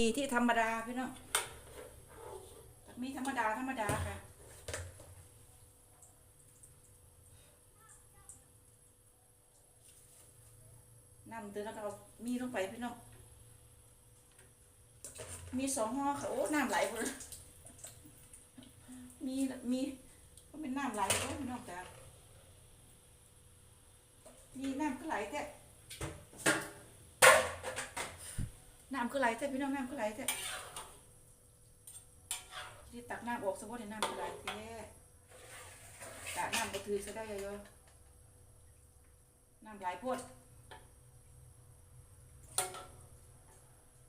มีที่ธรรมดาพี่น้องมีธรรมดาธรรมดาค่ะน้ำเดือดแล้วก็เอามีลงไปพี่น้อง มีสองห่อค่ะโอ้น้ำไหลหมดเลยมีมีก็เป็นน้ำไหลโอ้พี่น้องจ้ะมีน้ำก็ไหลแท้ น้ำก็ไหลแท้พี่น้องน้ำก็ไหลแท้ที่ตักน้ำออกสมมติน้ำก็ไหลแท้กน้ำก็ถือซะได้เยอะๆน้ำไหลโพด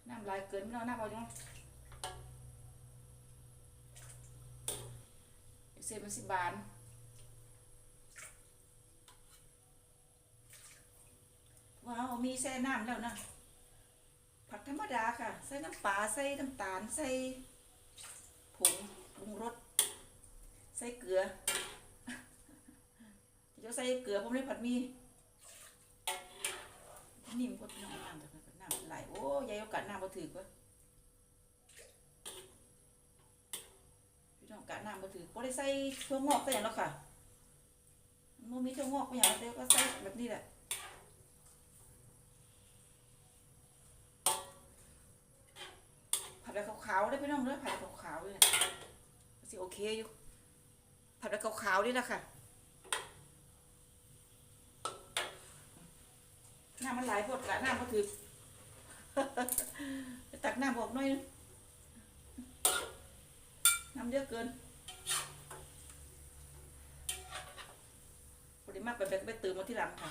น้ำลายเกินไม่เอาน้ำเอาจังเศษมันสิบบาทว้าวมีแซ่น้ำแล้วนะ ผักธรรมดาค่ะ ใส่น้ำปลาใส่น้ำตาล ใส่ผงปรุงรส ใส่เกลือจะใส่เกลือผมเลยผัดมีนิ่มกว่าน้ำน้ำจากนั้นก็น้ำไหลโอ้ยายโอกาสน้ำบ่ถือกว่าพี่น้องกะน้ำบ่ถือบ่ได้ใส่ถั่วงอกใส่หยังหรค่ะมันมีถั่วงอกไปหยังเดียวก็ใส่แบบนี้แหละผัดแบบขาวๆได้อพี่น้องเด้อผัดแบบขาวๆเลยนะสิโอเคอยู่ผัดแบบขาวๆนี่แหละค่ะน้ำมันไหลายพดกะน้ำก็ถือตักน้ำออกหน่อยนึงน้ำเยอะเกินพอดีมากไปไปไปตื่นมาที่หลังค่ะ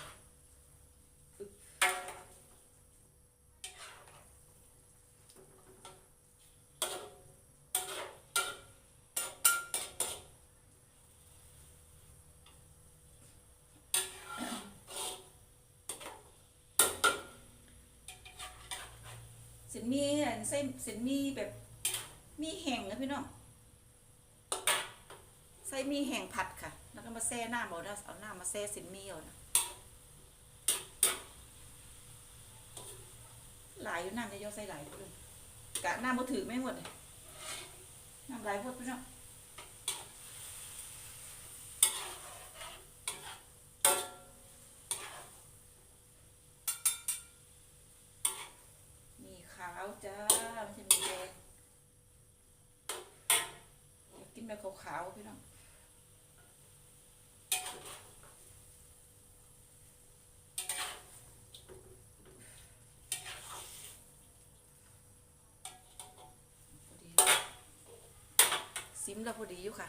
เส้นมีอันใส้เส้นมีแบบมีแห้งนะพี่น้องใส่มีแห้งผัดค่ะ แล้วก็มาแซ่หน้าเอานะเอาหน้ามาแซ่เส้นมีเอานะหลายอยู่น้ำจะย่อใส่หลายเพื่อนกะน้ามือถือไม่หมดเลยน้ำหลายพดพี่น้องมีขาว จ้าไม่ใช่มีแดงอยากกินแบบขาวๆพี่น้องพอดีซิมแล้วพอดีอยู่ค่ะ